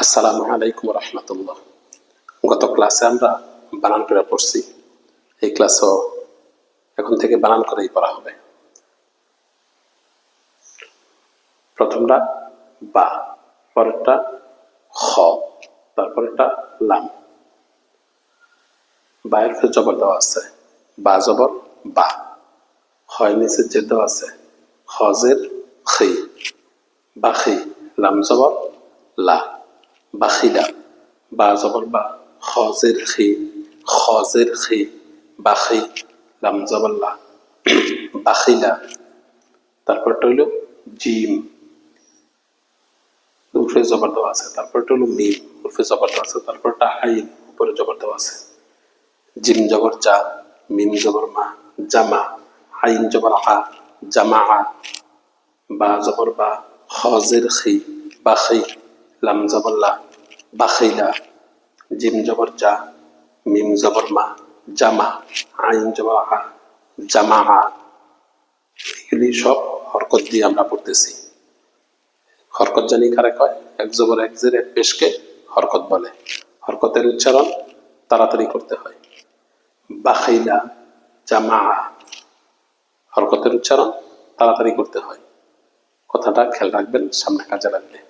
আসসালামু আলাইকুম রহমতুল্লাহ। গত ক্লাসে আমরা বানান করে পড়ছি। এই ক্লাসও এখন থেকে বানান করেই পড়া হবে। প্রথমটা বা, পরেরটা খ, তারপরেরটা লাম। বায়ের উপরে জবর দেওয়া আছে। বা জবর বা। হয় নিচে যে দেওয়া আছে। হজের খি। বাখি লাম জবর লা। বাখিলা, বা জবর বা, খজের খি খজের খি, বাখি, লাম জবর লা, বাখিলা। তারপরটা হইল জিম। উপরে জবর দেওয়া আছে তারপরটা হলো মিম উপরে জবর দেওয়া আছে তারপরটা হাইন উপরে জবর দেওয়া আছে। জিম জবর জা, মিম জবর মা, জামা আইন জবর হা, জামা বা জবর বা হজের খি, বাখি। লাম জবর লা বাখিলা জিম জবর জা, মিম জবর মা, জামা, আইন জবর হা, জামা এগুলি সব হরকত দিয়ে আমরা পড়তেছি। হরকত জানি কারে কয়? এক জবর, এক জের, এক পেশকে হরকত বলে। হরকতের উচ্চারণ তাড়াতাড়ি করতে হয়। বাখাইলা জামা হরকতের উচ্চারণ তাড়াতাড়ি করতে হয়। কথাটা খেয়াল রাখবেন, সামনে কাজে লাগবে।